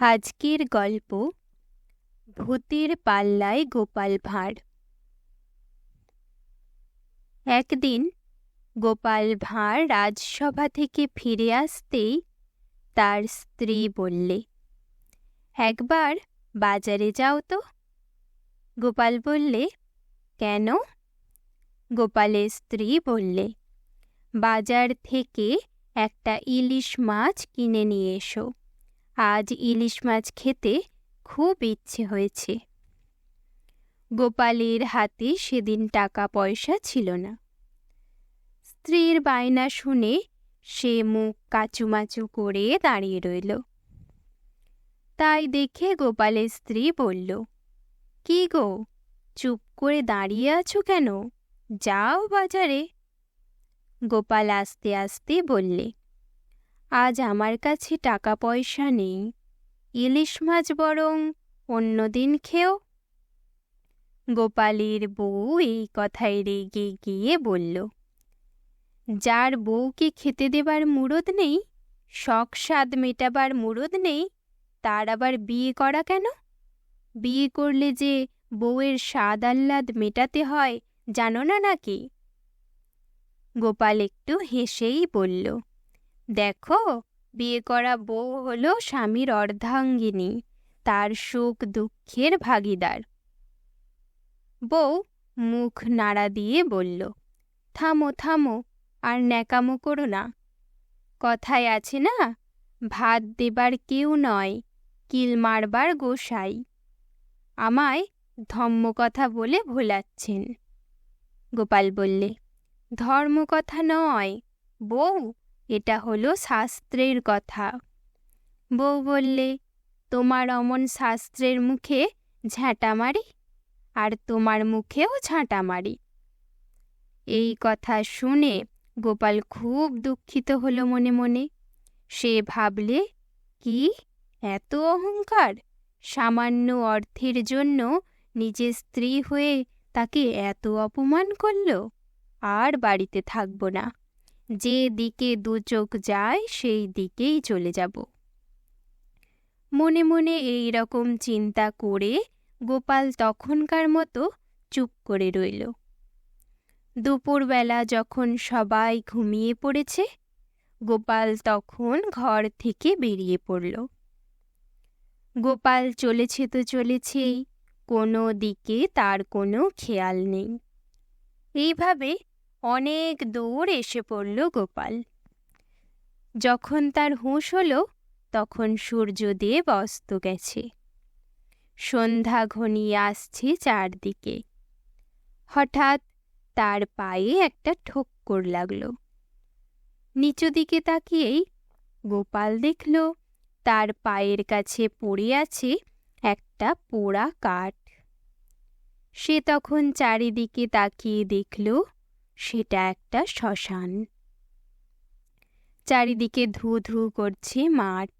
আজকের গল্প ভূতের পাল্লায় গোপাল ভাঁড়। একদিন গোপাল ভাঁড় রাজসভা থেকে ফিরে আসতেই তার স্ত্রী বললে, একবার বাজারে যাও তো। গোপাল বললে, কেন? গোপালের স্ত্রী বললে, বাজার থেকে একটা ইলিশ মাছ কিনে নিয়ে এসো। আজ ইলিশ মাছ খেতে খুব ইচ্ছে হয়েছে। গোপালের হাতে সেদিন টাকা পয়সা ছিল না। স্ত্রীর বায়না শুনে সে মুখ কাচুমাচু করে দাঁড়িয়ে রইল। তাই দেখে গোপালের স্ত্রী বলল, কি গো, চুপ করে দাঁড়িয়ে আছো কেন? যাও বাজারে। গোপাল আস্তে আস্তে বললে আজ আমার কাছে টাকা পয়সা নেই। ইলিশ মাছ বরং অন্যদিন খেও। গোপালের বউ এই কথায় রেগে গিয়ে বলল, যার বউকে খেতে দেবার মুরদ নেই, শখ স্বাদ মেটাবার মুরদ নেই, তার আবার বিয়ে করা কেন? বিয়ে করলে যে বউয়ের স্বাদ আহ্লাদ মেটাতে হয়, জানো না নাকি? গোপাল একটু হেসেই বলল দেখো, বিয়ে করা বউ হলো স্বামীর অর্ধাঙ্গিনী, তার সুখ দুঃখের ভাগিদার। বউ মুখ নাড়া দিয়ে বলল, থামো থামো, আর ন্যাকামো করো না। কথায় আছে না, ভাত দেবার কেউ নয়, কিল মারবার গোসাই। আমায় ধম্ম কথা বলে ভোলাচ্ছেন। গোপাল বললে ধর্ম কথা নয়, বউ এটা হলো শাস্ত্রের কথা। বউ বললে, তোমার অমন শাস্ত্রের মুখে ঝাঁটা মারি আর তোমার মুখেও ঝাঁটা মারি। এই কথা শুনে গোপাল খুব দুঃখিত হলো মনে মনে। সে ভাবলে, কি? এত অহংকার? সামান্য অর্থের জন্য নিজের স্ত্রী হয়ে তাকে এত অপমান করল? আর বাড়িতে থাকব না। যে দিকে দু চোখ যায়, সেই দিকেই চলে যাব। মনে মনে এই রকম চিন্তা করে গোপাল তখনকার মতো চুপ করে রইল। দুপুরবেলা যখন সবাই ঘুমিয়ে পড়েছে, গোপাল তখন ঘর থেকে বেরিয়ে পড়ল। গোপাল চলেছে তো চলেছেই, কোনো দিকে তার কোনো খেয়াল নেই। এইভাবে অনেক দূর এসে পড়ল গোপাল। যখন তার হুঁশ হলো, তখন সূর্যদেব অস্ত গেছে। সন্ধ্যা ঘনিয়ে আসছে চারদিকে। হঠাৎ তার পায়ে একটা ঠোক্কর লাগল। নিচু দিকে তাকিয়েই গোপাল দেখল, তার পায়ের কাছে পড়ে আছে একটা পোড়া কাঠ। সে তখন চারিদিকে তাকিয়ে দেখল সেটা একটা শ্মশান। চারিদিকে ধু ধু করছে মাঠ।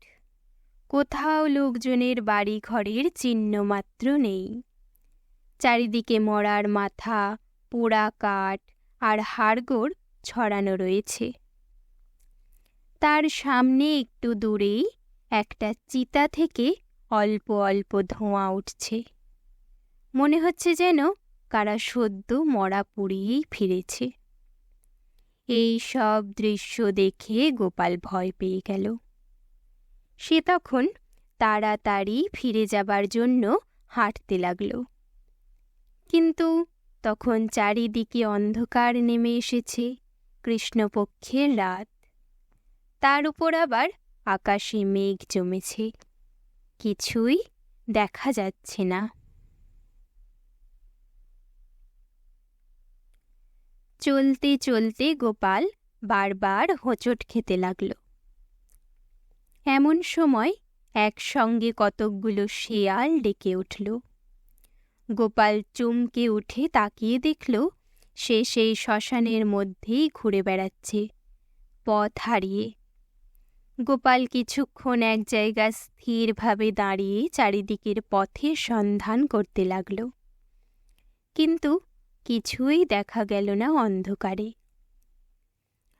কোথাও লোকজনের বাড়ি ঘরের চিহ্ন মাত্র নেই। চারিদিকে মরার মাথা, পোড়া কাঠ আর হাড়গোড় ছড়ানো রয়েছে। তার সামনে একটু দূরেই একটা চিতা থেকে অল্প অল্প ধোঁয়া উঠছে। মনে হচ্ছে যেন কারা সদ্য মরা পুড়িয়েই ফিরেছে। এই সব দৃশ্য দেখে গোপাল ভয় পেয়ে গেল। সে তখন তাড়াতাড়ি ফিরে যাবার জন্য হাঁটতে লাগল। কিন্তু তখন চারিদিকে অন্ধকার নেমে এসেছে কৃষ্ণপক্ষের রাত। তার উপর আবার আকাশে মেঘ জমেছে। কিছুই দেখা যাচ্ছে না। চলতে চলতে গোপাল বারবার হোঁচট খেতে লাগল। এমন সময় একসঙ্গে কতকগুলো শেয়াল ডেকে উঠল। গোপাল চমকে উঠে তাকিয়ে দেখল, সে সেই শ্মশানের মধ্যেই ঘুরে বেড়াচ্ছে, পথ হারিয়ে। গোপাল কিছুক্ষণ এক জায়গা স্থিরভাবে দাঁড়িয়ে চারিদিকের পথের সন্ধান করতে লাগল। কিন্তু কিছুই দেখা গেল না অন্ধকারে।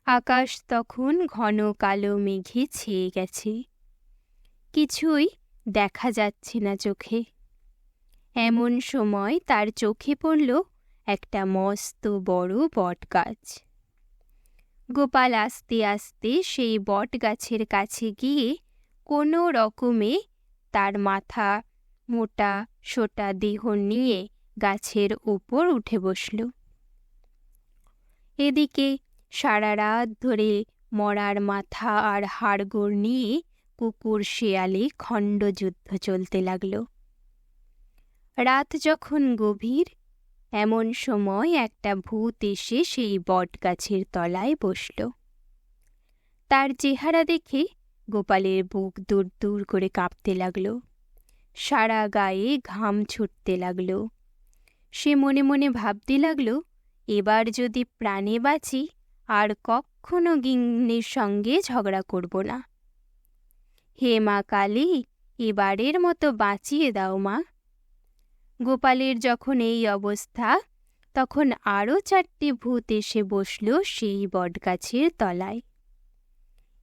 আকাশ তখন ঘন কালো মেঘে ছেয়ে গেছে। কিছুই দেখা যাচ্ছে না চোখে। এমন সময় তার চোখে পড়ল একটা মস্ত বড় বটগাছ। গোপাল আস্তে আস্তে সেই বট গাছের কাছে গিয়ে কোনো রকমে তার মাথা, মোটা, সোটা দেহ নিয়ে গাছের ওপর উঠে বসল। এদিকে সারা রাত ধরে মরার মাথা আর হাড়গোড় নিয়ে কুকুর শেয়ালে খণ্ডযুদ্ধ চলতে লাগল। রাত যখন গভীর, এমন সময় একটা ভূত এসে সেই বট গাছের তলায় বসল। তার চেহারা দেখে গোপালের বুক দূর দূর করে কাঁপতে লাগল। সারা গায়ে ঘাম ছুটতে লাগল। সে মনে মনে ভাবতে লাগল, এবার যদি প্রাণে বাঁচি, আর কখনো গিন্নির সঙ্গে ঝগড়া করব না। হে মা কালী, এবারের মতো বাঁচিয়ে দাও মা। গোপালের যখন এই অবস্থা, তখন আরও চারটি ভূত এসে বসল সেই বটগাছের তলায়।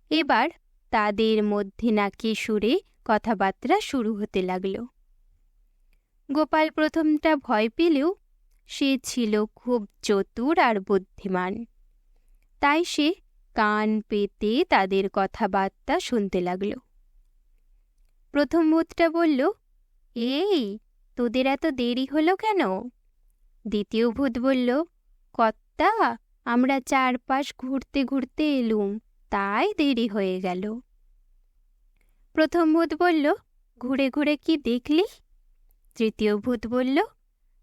এবার তাদের মধ্যে নাকি সুরে কথাবার্তা শুরু হতে লাগল। গোপাল প্রথমটা ভয় পেলেও সে ছিল খুব চতুর আর বুদ্ধিমান। তাই সে কান পেতে তাদের কথাবার্তা শুনতে লাগল। প্রথম ভূতটা বলল, এই, তোদের এত দেরি হলো কেন? দ্বিতীয় ভূত বলল, কর্তা, আমরা চারপাশ ঘুরতে ঘুরতে এলুম, তাই দেরি হয়ে গেল। প্রথম ভূত বলল, ঘুরে ঘুরে কি দেখলি? তৃতীয় ভূত বলল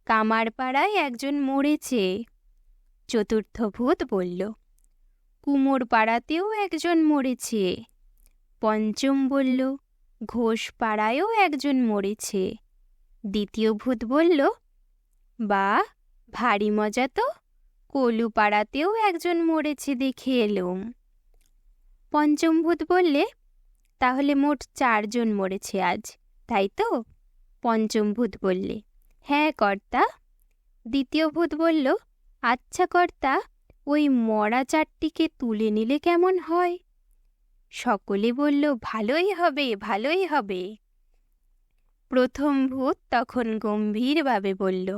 কামার পাড়ায় একজন মরেছে। চতুর্থ ভূত বলল কুমোর পাড়াতেও একজন মরেছে। পঞ্চম বলল ঘোষ পাড়ায়ও একজন মরেছে। দ্বিতীয় ভূত বলল বা ভারী মজা তো কলু পাড়াতেও একজন মরেছে দেখে এলুম। পঞ্চম ভূত বললে, তাহলে মোট চারজন মরেছে আজ, তাই তো? পঞ্চম ভূত বললে হ্যাঁ কর্তা। দ্বিতীয় ভূত বলল আচ্ছা কর্তা, ওই মরা চারটিকে তুলে নিলে কেমন হয়? সকলে বলল, ভালোই হবে ভালোই হবে। প্রথম ভূত তখন গম্ভীরভাবে বলল,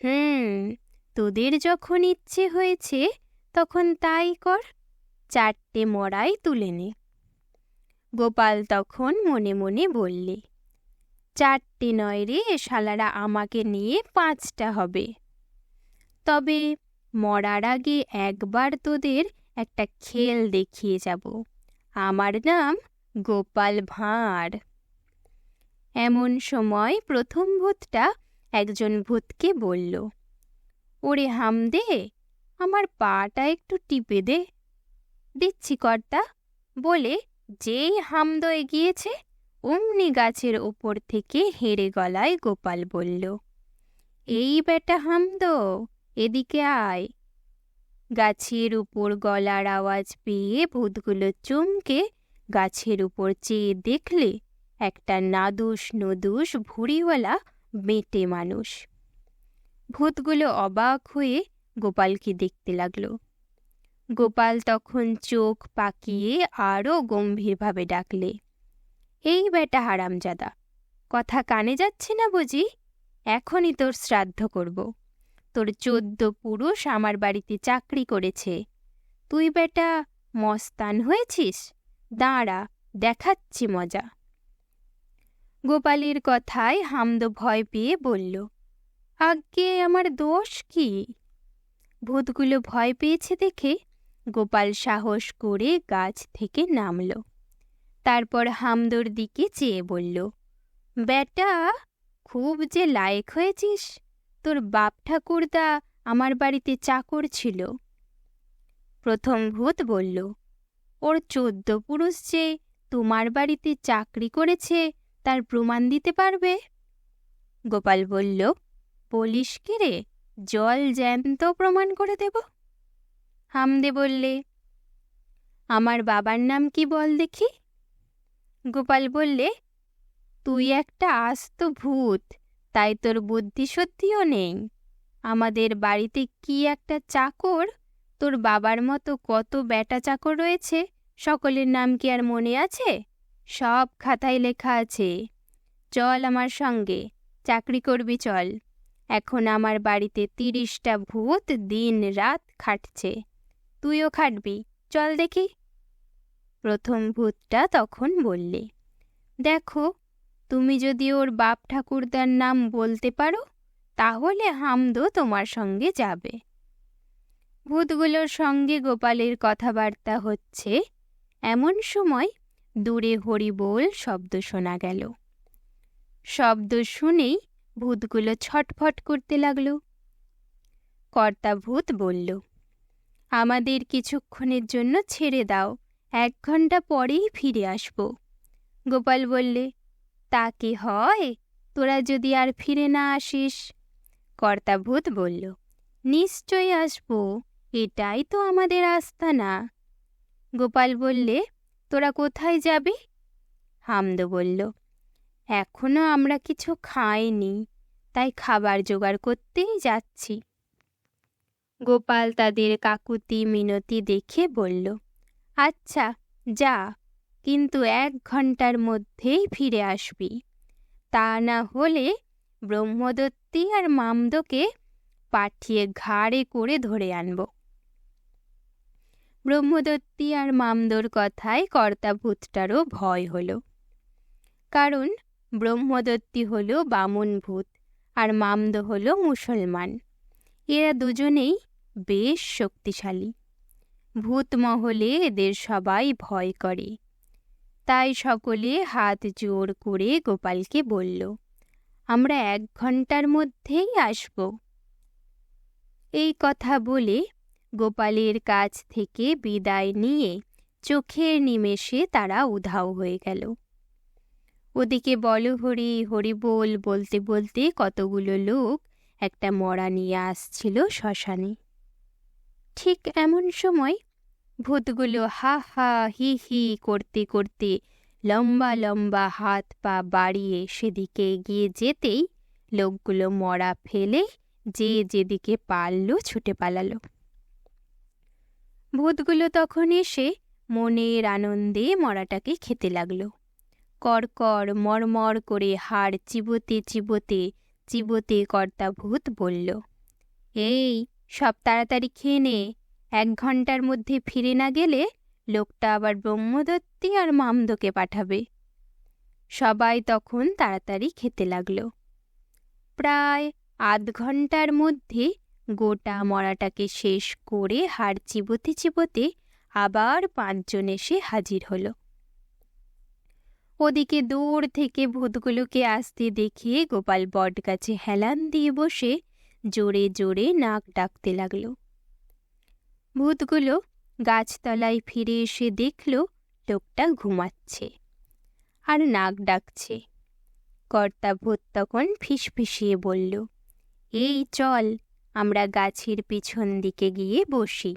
হুম, তোদের যখন ইচ্ছে হয়েছে, তখন তাই কর, চারটে মরাই তুলে নে। গোপাল তখন মনে মনে বললে চারটে নয় রে, শালারা আমাকে নিয়ে পাঁচটা হবে। তবে মরার আগে একবার তোদের একটা খেল দেখিয়ে যাব। আমার নাম গোপাল ভাঁড়। এমন সময় প্রথম ভূতটা একজন ভূতকে বলল, ওরে হাম দে আমার পাটা একটু টিপে দে। দিচ্ছি কর্তা, বলে, যেই হামদ এগিয়েছে অমনি গাছের ওপর থেকে হেরে গলায় গোপাল বলল, এই বেটা হামদ, এদিকে আয়। গাছের উপর গলার আওয়াজ পেয়ে ভূতগুলো চমকে গাছের উপর চেয়ে দেখলে একটা নাদুস নদুস ভুড়িওয়ালা বেঁটে মানুষ। ভূতগুলো অবাক হয়ে গোপালকে দেখতে লাগল। গোপাল তখন চোখ পাকিয়ে আরও গম্ভীরভাবে ডাকলে এই বেটা হারামজাদা। কথা কানে যাচ্ছে না বুঝি? এখনই তোর শ্রাদ্ধ করব। তোর চোদ্দ পুরুষ আমার বাড়িতে চাকরি করেছে। তুই বেটা মস্তান হয়েছিস? দাঁড়া, দেখাচ্ছি মজা। গোপালের কথায় হামদ ভয় পেয়ে বলল, আজ্ঞে, আমার দোষ কি? ভূতগুলো ভয় পেয়েছে দেখে গোপাল সাহস করে গাছ থেকে নামল। তারপর হামদোর দিকে চেয়ে বলল, বেটা, খুব যে লায়ক হয়েছিস। তোর বাপ ঠাকুরদা আমার বাড়িতে চাকর ছিল। প্রথম ভূত বলল, ওর চোদ্দ পুরুষ যে তোমার বাড়িতে চাকরি করেছে, তার প্রমাণ দিতে পারবে? গোপাল বলল কি রে, জল জ্যান্ত প্রমাণ করে দেব? হামদে বললে, আমার বাবার নাম কি বল দেখি? গোপাল বললে, তুই একটা আস্ত ভূত, তাই তোর বুদ্ধি সত্যিও নেই। আমাদের বাড়িতে কি একটা চাকর? তোর বাবার মতো কত বেটা চাকর রয়েছে, সকলের নাম কি আর মনে আছে? সব খাতায় লেখা আছে, চল আমার সঙ্গে, চাকরি করবি চল। এখন আমার বাড়িতে তিরিশটা ভূত দিন রাত খাটছে। তুইও খাটবি, চল দেখি। প্রথম ভূতটা তখন বললে, দেখো, তুমি যদি ওর বাপ ঠাকুরদার নাম বলতে পারো, তাহলে হামদো তোমার সঙ্গে যাবে। ভূতগুলোর সঙ্গে গোপালের কথাবার্তা হচ্ছে, এমন সময় দূরে হরিবোল শব্দ শোনা গেল। শব্দ শুনেই ভূতগুলো ছটফট করতে লাগল। কর্তা ভূত বলল, আমাদের কিছুক্ষণের জন্য ছেড়ে দাও এক ঘণ্টা পরেই ফিরে আসব। গোপাল বললে, তা কি হয়? তোরা যদি আর ফিরে না আসিস? কর্তাভূত বলল, নিশ্চয়ই আসব, এটাই তো আমাদের আস্তানা। গোপাল বললে, তোরা কোথায় যাবি? হামদ বলল, এখনও আমরা কিছু খাইনি, তাই খাবার জোগাড় করতেই যাচ্ছি। গোপাল তাদের কাকুতি মিনতি দেখে বলল আচ্ছা যা, কিন্তু এক ঘণ্টার মধ্যেই ফিরে আসবি। তা না হলে ব্রহ্মদত্তী আর মামদকে পাঠিয়ে ঘাড়ে করে ধরে আনব। ব্রহ্মদত্তী আর মামদোর কথায় কর্তা ভূতটারও ভয় হলো। কারণ ব্রহ্মদত্তী হল বামন ভূত আর মামদ হল মুসলমান। এরা দুজনেই বেশ শক্তিশালী। ভূত মহলে এদের সবাই ভয় করে। তাই সকলে হাত জোর করে গোপালকে বলল, আমরা এক ঘণ্টার মধ্যেই আসব। এই কথা বলে গোপালের কাছ থেকে বিদায় নিয়ে চোখের নিমেষে তারা উধাও হয়ে গেল। ওদিকে বল হরি হরি বল বলতে বলতে কতগুলো লোক একটা মরা নিয়ে আসছিল শ্মশানে। ঠিক এমন সময় ভূতগুলো হা হা হি হি করতে করতে লম্বা লম্বা হাত পা বাড়িয়ে সেদিকে এগিয়ে যেতেই লোকগুলো মরা ফেলে যে যেদিকে পারল ছুটে পালালো। ভূতগুলো তখন এসে মনের আনন্দে মরাটাকে খেতে লাগল। কড়কড় মরমর করে হাড় চিবোতে চিবোতে চিবোতে কর্তা ভূত বলল, এই, সব তাড়াতাড়ি খেয়ে নে এক ঘণ্টার মধ্যে ফিরে না গেলে লোকটা আবার ব্রহ্মদত্তী আর মামদকে পাঠাবে। সবাই তখন তাড়াতাড়ি খেতে লাগল। প্রায় আধ ঘণ্টার মধ্যে গোটা মরাটাকে শেষ করে হাড় চিবোতে চিবোতে আবার পাঁচজন এসে হাজির হলো। ওদিকে দূর থেকে ভূতগুলোকে আসতে দেখে গোপাল বটগাছে হেলান দিয়ে বসে জোরে জোরে নাক ডাকতে লাগল। ভূতগুলো গাছতলায় ফিরে এসে দেখল লোকটা ঘুমাচ্ছে আর নাক ডাকছে। কর্তা ভূত তখন ফিসফিসিয়ে বলল, এই চল, আমরা গাছের পিছন দিকে গিয়ে বসি।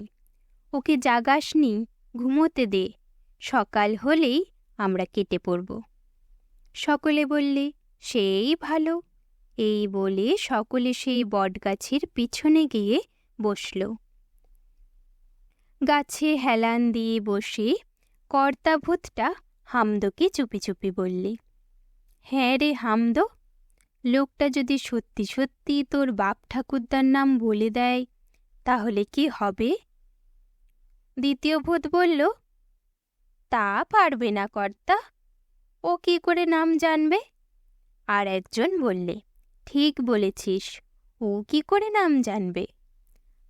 ওকে জাগাসনি, ঘুমোতে দে, সকাল হলেই আমরা কেটে পড়ব সকলে বললে, সেই ভালো এই বলে সকলে সেই বটগাছের পিছনে গিয়ে বসল। গাছে হেলান দিয়ে বসে কর্তাভূতটা হামদোকে চুপি চুপি বললে হ্যাঁ রে হামদ, লোকটা যদি সত্যি সত্যি তোর বাপ ঠাকুরদার নাম বলে দেয়, তাহলে কি হবে? দ্বিতীয় ভূত বলল, তা পারবে না কর্তা, ও কি করে নাম জানবে? আর একজন বললে, ঠিক বলেছিস, ও কি করে নাম জানবে?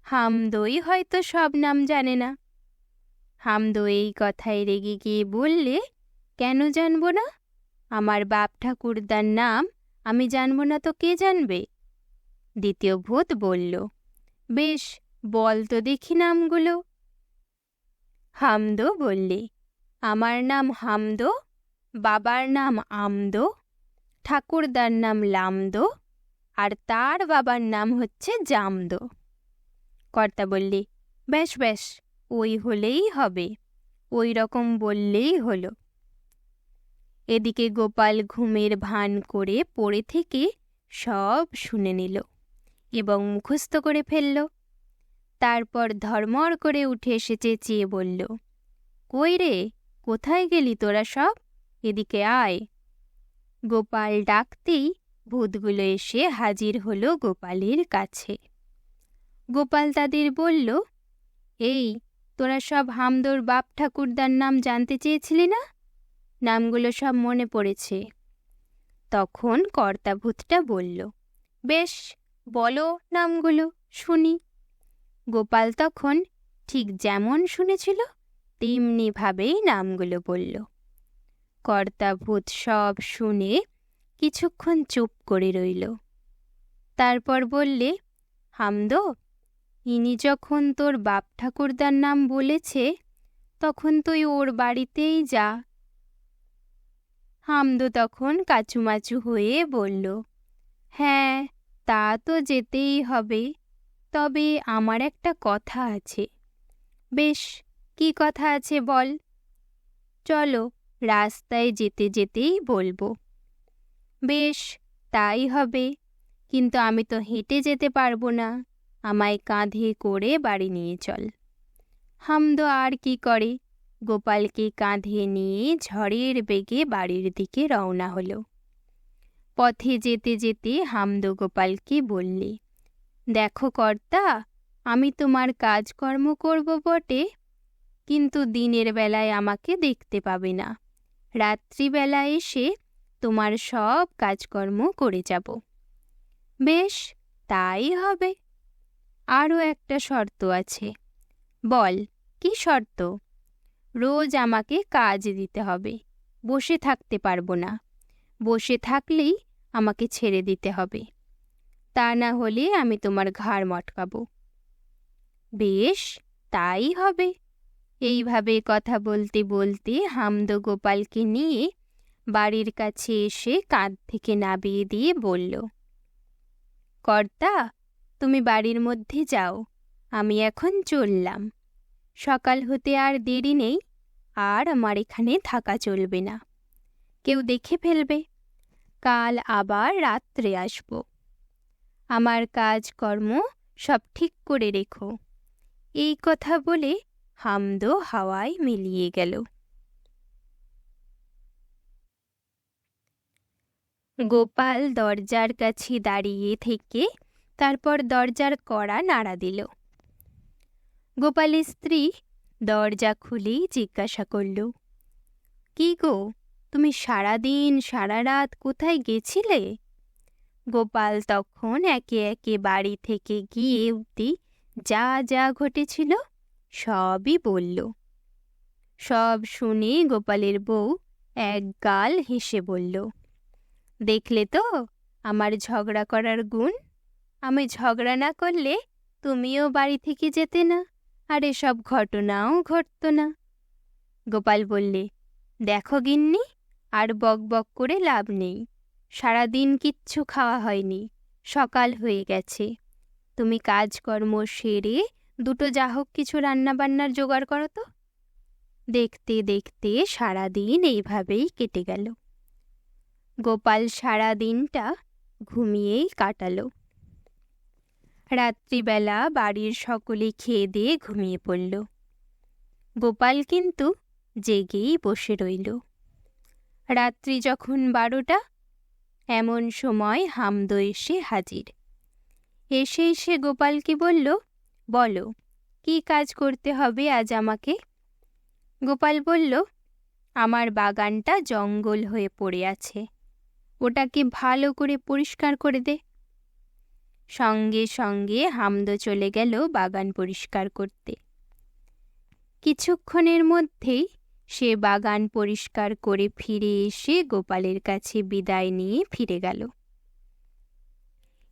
হামদই হয়তো সব নাম জানে না। হামদো এই কথায় রেগে গিয়ে বললে, কেন জানব না? আমার বাপ ঠাকুরদার নাম আমি জানব না তো কে জানবে? দ্বিতীয় ভূত বলল, বেশ, বল তো দেখি নামগুলো। হামদো বললে, আমার নাম হামদো, বাবার নাম আমদো, ঠাকুরদার নাম লামদো, আর তার বাবার নাম হচ্ছে জামদো। কর্তা বললে, বেশ বেশ, ওই হলেই হবে। ওই রকম বললেই হলো। এদিকে গোপাল ঘুমের ভান করে পড়ে থেকে সব শুনে নিল এবং মুখস্থ করে ফেলল। তারপর ধর্মর করে উঠে এসে চেঁচিয়ে বলল, কই রে, কোথায় গেলি তোরা সব? এদিকে আয়। গোপাল ডাকতেই ভূতগুলো এসে হাজির হলো গোপালের কাছে। গোপাল তাদের বলল, এই, তোরা সব হামদোর বাপ ঠাকুরদার নাম জানতে চেয়েছিলি না? নামগুলো সব মনে পড়েছে। তখন কর্তা ভূতটা বলল, বেশ, বলো নামগুলো, শুনি। গোপাল তখন ঠিক যেমন শুনেছিল, তেমনিভাবেই নামগুলো বলল। কর্তা ভূত সব শুনে কিছুক্ষণ চুপ করে রইল। তারপর বললে, হামদো ইনি যখন তোর বাপ ঠাকুরদার নাম বলেছে, তখন তুই ওর বাড়িতেই যা। হামদো তখন কাচুমাচু হয়ে বলল হ্যাঁ তা তো যেতেই হবে। তবে আমার একটা কথা আছে। বেশ, কি কথা আছে বল। চলো, রাস্তায় যেতে যেতেই বলব। বেশ, তাই হবে। কিন্তু আমি তো হেঁটে যেতে পারব না। আমায় কাঁধে করে বাড়ি নিয়ে চল। হামদো আর কি করে? গোপালকে কাঁধে নিয়ে ঝড়ের বেগে বাড়ির দিকে রওনা হলো। পথে যেতে যেতে হামদো গোপালকে বললে, দেখো কর্তা, আমি তোমার কাজকর্ম করব বটে, কিন্তু দিনের বেলায় আমাকে দেখতে পাবে না। রাত্রিবেলা এসে তোমার সব কাজকর্ম করে যাব। বেশ, তাই হবে। আরও একটা শর্ত আছে। বল, কি শর্ত? রোজ আমাকে কাজ দিতে হবে, বসে থাকতে পারব না। বসে থাকলেই আমাকে ছেড়ে দিতে হবে। তা না হলে আমি তোমার ঘাড় মটকাবো। বেশ, তাই হবে। এইভাবে কথা বলতে বলতে হামদ গোপালকে নিয়ে বাড়ির কাছে এসে কাঁধ থেকে নাবিয়ে দিয়ে বলল, কর্তা তুমি বাড়ির মধ্যে যাও, আমি এখন চললাম। সকাল হতে আর দেরি নেই, আর আমার এখানে থাকা চলবে না। কেউ দেখে ফেলবে, কাল আবার রাত্রে আসব। আমার কাজকর্ম সব ঠিক করে রেখো। এই কথা বলে হামদো হাওয়ায় মিলিয়ে গেল। গোপাল দরজার কাছে দাঁড়িয়ে থেকে তারপর দরজার কড়া নাড়া দিল। গোপালের স্ত্রী দরজা খুলেই জিজ্ঞাসা করল, কি গো, তুমি সারাদিন সারা রাত কোথায় গেছিলে? গোপাল তখন একে একে বাড়ি থেকে গিয়ে অব্দি যা যা ঘটেছিল সবই বলল। সব শুনে গোপালের বউ এক গাল হেসে বলল, দেখলে তো আমার ঝগড়া করার গুণ? আমি ঝগড়া না করলে তুমিও বাড়ি থেকে যেতে না, আর এসব ঘটনাও ঘটত না। গোপাল বললে, দেখো গিন্নি, আর বক বক করে লাভ নেই। সারাদিন কিচ্ছু খাওয়া হয়নি, সকাল হয়ে গেছে। তুমি কাজকর্ম সেরে দুটো যা হোক কিছু রান্নাবান্নার জোগাড় করো তো। দেখতে দেখতে সারাদিন এইভাবেই কেটে গেল। গোপাল সারা দিনটা ঘুমিয়েই কাটালো। রাত্রিবেলা বাড়ির সকলে খেয়ে দিয়ে ঘুমিয়ে পড়ল। গোপাল কিন্তু জেগেই বসে রইল। রাত্রি যখন বারোটা, এমন সময় হামদো এসে হাজির। এসে এসে গোপালকে বলল, বলো, কি কাজ করতে হবে আজ আমাকে? গোপাল বলল, আমার বাগানটা জঙ্গল হয়ে পড়ে আছে। ওটাকে ভালো করে পরিষ্কার করে দে। সঙ্গে সঙ্গে হামদো চলে গেল বাগান পরিষ্কার করতে। কিছুক্ষণের মধ্যেই সে বাগান পরিষ্কার করে ফিরে এসে গোপালের কাছে বিদায় নিয়ে ফিরে গেল।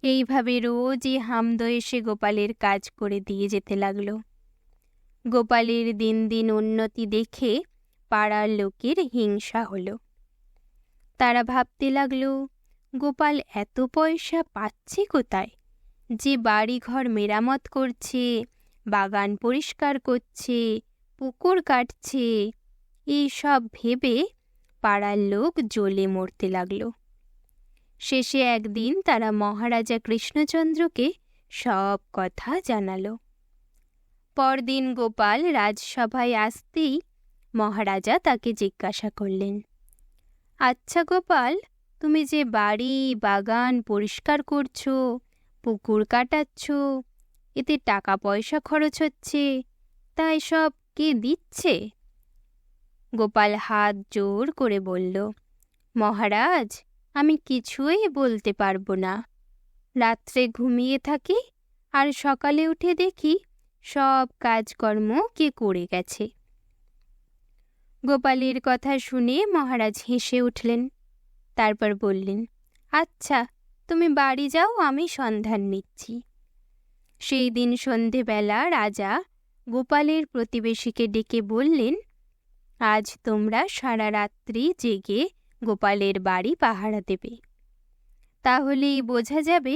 এইভাবে রোজই হামদো এসে গোপালের কাজ করে দিয়ে যেতে লাগল। গোপালের দিন দিন উন্নতি দেখে পাড়ার লোকের হিংসা হলো। তারা ভাবতে লাগল, গোপাল এত পয়সা পাচ্ছে কোথায়? যে বাড়িঘর মেরামত করছে, বাগান পরিষ্কার করছে, পুকুর কাটছে এই সব ভেবে পাড়ার লোক জ্বলে মরতে লাগল। শেষে একদিন তারা মহারাজা কৃষ্ণচন্দ্রকে সব কথা জানালো। পরদিন গোপাল রাজসভায় আসতেই মহারাজা তাকে জিজ্ঞাসা করলেন আচ্ছা গোপাল, তুমি যে বাড়ি, বাগান পরিষ্কার করছ পুকুর কাটাচ্ছ, এতে টাকা পয়সা খরচ হচ্ছে, তাই সব কে দিচ্ছে? গোপাল হাত জোর করে বলল, মহারাজ, আমি কিছুই বলতে পারব না। রাত্রে ঘুমিয়ে থাকি আর সকালে উঠে দেখি সব কাজকর্ম কে করে গেছে। গোপালের কথা শুনে মহারাজ হেসে উঠলেন, তারপর বললেন আচ্ছা তুমি বাড়ি যাও, আমি সন্ধান নিচ্ছি। সেই দিন সন্ধেবেলা রাজা গোপালের প্রতিবেশীকে ডেকে বললেন, আজ তোমরা সারা রাত্রি জেগে গোপালের বাড়ি পাহারা দেবে। তাহলেই বোঝা যাবে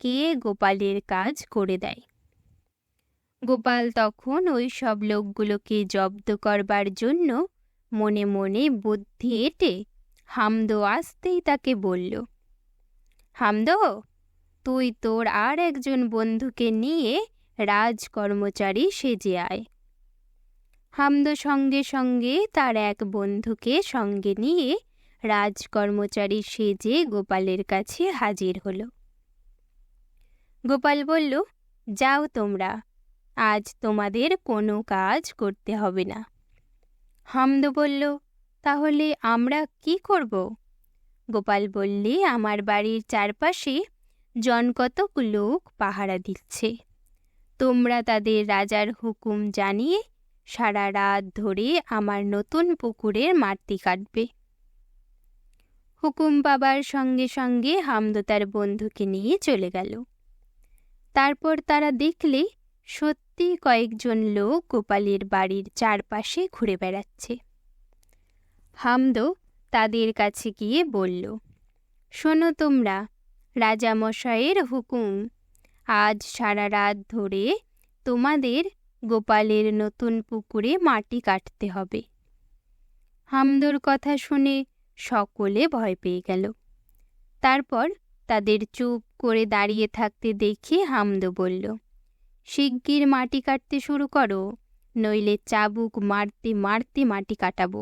কে গোপালের কাজ করে দেয়। গোপাল তখন ওই সব লোকগুলোকে জব্দ করবার জন্য মনে মনে বুদ্ধি এঁটে হামদো আসতেই তাকে বলল হামদো, তুই তোর আর একজন বন্ধুকে নিয়ে রাজকর্মচারী সেজে আয়। হামদো সঙ্গে সঙ্গে তার এক বন্ধুকে সঙ্গে নিয়ে রাজকর্মচারী সেজে গোপালের কাছে হাজির হলো। গোপাল বলল, যাও তোমরা, আজ তোমাদের কোনো কাজ করতে হবে না। হামদ বলল, তাহলে আমরা কি করব? গোপাল বললে, আমার বাড়ির চারপাশে জনকতক লোক পাহারা দিচ্ছে। তোমরা তাদের রাজার হুকুম জানিয়ে সারা রাত ধরে আমার নতুন পুকুরের মাটি কাটবে। হুকুম পাবার সঙ্গে সঙ্গে হামদ তার বন্ধুকে নিয়ে চলে গেল। তারপর তারা দেখলে সত্যি কয়েকজন লোক গোপালের বাড়ির চারপাশে ঘুরে বেড়াচ্ছে। হামদ তাদের কাছে গিয়ে বলল, শোনো তোমরা রাজামশাইয়ের হুকুম। আজ সারা রাত ধরে তোমাদের গোপালের নতুন পুকুরে মাটি কাটতে হবে হামদর কথা শুনে সকলে ভয় পেয়ে গেল। তারপর তাদের চুপ করে দাঁড়িয়ে থাকতে দেখে হামদ বলল, শিগগির মাটি কাটতে শুরু করো, নইলে চাবুক মারতে মারতে মাটি কাটাবো।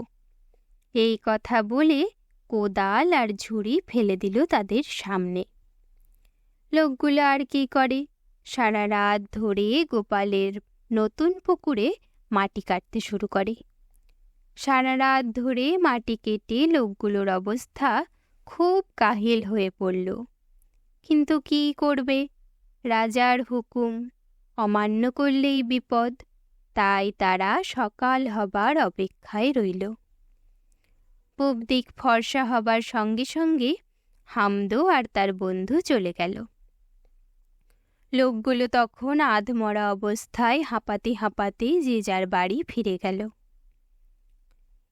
এই কথা বলে কোদাল আর ঝুড়ি ফেলে দিল তাদের সামনে। লোকগুলো আর কি করে? সারা রাত ধরে গোপালের নতুন পুকুরে মাটি কাটতে শুরু করে। সারা রাত ধরে মাটি কেটে লোকগুলোর অবস্থা খুব কাহিল হয়ে পড়ল। কিন্তু কি করবে? রাজার হুকুম অমান্য করলেই বিপদ, তাই তারা সকাল হবার অপেক্ষায় রইল। পূব দিক ফর্সা হবার সঙ্গে সঙ্গে হামদো আর তার বন্ধু চলে গেল। লোকগুলো তখন আধমরা অবস্থায় হাঁপাতে হাঁপাতে যে যার বাড়ি ফিরে গেল।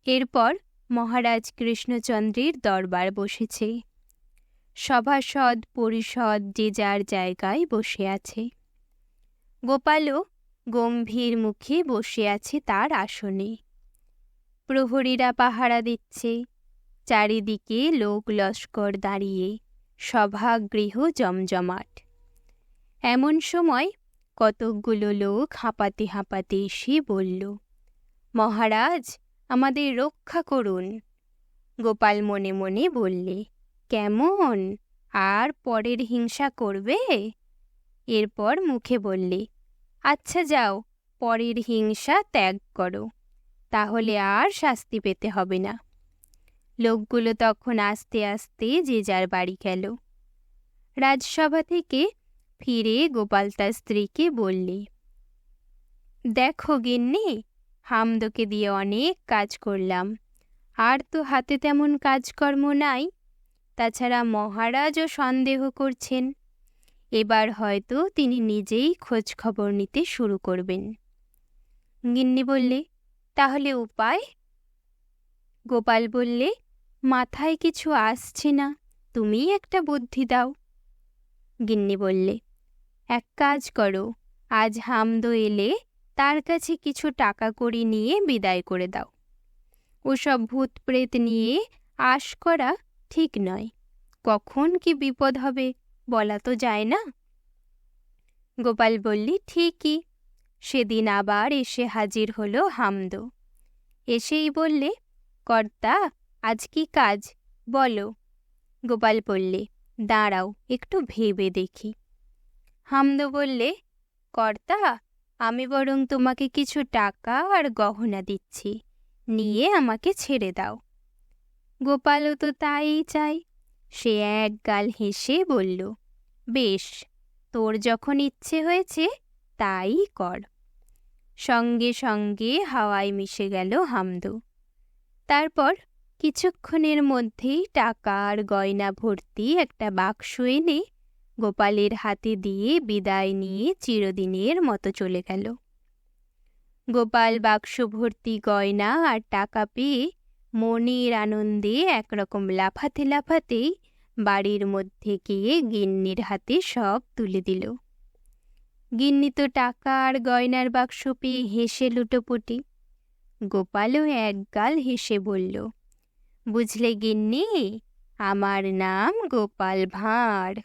এরপর মহারাজ কৃষ্ণচন্দ্রের দরবার বসেছে। সভাসদ, পরিষদ যে যার জায়গায় বসে আছে। গোপালও গম্ভীর মুখে বসে আছে তার আসনে। প্রহরীরা পাহারা দিচ্ছে। চারিদিকে লোক লস্কর দাঁড়িয়ে, সভাগৃহ জমজমাট। এমন সময় কতকগুলো লোক হাঁপাতে হাঁপাতে এসে বলল, মহারাজ, আমাদের রক্ষা করুন। গোপাল মনে মনে বললে, কেমন? আর পরের হিংসা করবে? এরপর মুখে বললে আচ্ছা যাও, পরের হিংসা ত্যাগ করো। তাহলে আর শাস্তি পেতে হবে না। লোকগুলো তখন আস্তে আস্তে যে যার বাড়ি গেল। রাজসভা থেকে ফিরে গোপাল তার স্ত্রীকে বললে, দেখো গিন্নি, হামদোকে দিয়ে অনেক কাজ করলাম। আর তো হাতে তেমন কাজকর্ম নাই। তাছাড়া মহারাজও সন্দেহ করছেন। এবার হয়তো তিনি নিজেই খোঁজ খবর নিতে শুরু করবেন। গিন্নি বললে তাহলে উপায়? গোপাল বললে, মাথায় কিছু আসছে না তুমি একটা বুদ্ধি দাও। গিন্নি বললে, এক কাজ করো, আজ হামদো এলে তার কাছে কিছু টাকা করি নিয়ে বিদায় করে দাও। ওসব ভূত প্রেত নিয়ে আশ করা ঠিক নয়। কখন কি বিপদ হবে বলা তো যায় না? গোপাল বললি, ঠিকই সেদিন আবার এসে হাজির হলো হামদো। এসেই বললে, কর্তা, আজ কি কাজ? বলো। গোপাল বললে, দাঁড়াও, একটু ভেবে দেখি। হামদো বললে, কর্তা, আমি বরং তোমাকে কিছু টাকা আর গহনা দিচ্ছি, নিয়ে আমাকে ছেড়ে দাও। গোপালও তো তাই চাই সে এক গাল হেসে বলল, বেশ, তোর যখন ইচ্ছে হয়েছে, তাই কর। সঙ্গে সঙ্গে হাওয়ায় মিশে গেল হামদু। তারপর কিছুক্ষণের মধ্যেই টাকা আর গয়না ভর্তি একটা বাক্স এনে গোপালের হাতে দিয়ে বিদায় নিয়ে চিরদিনের মতো চলে গেল। গোপাল বাক্স ভর্তি গয়না আর টাকা পেয়ে মনের আনন্দে একরকম লাফাতে লাফাতেই বাড়ির মধ্যে গিয়ে গিন্নির হাতে সব তুলে দিল। গিন্নি তো টাকা আর গয়নার বাক্স পেয়ে হেসে লুটোপুটি। গোপালও একগাল হেসে বলল, বুঝলে গিন্নি, আমার নাম গোপাল ভাঁড়।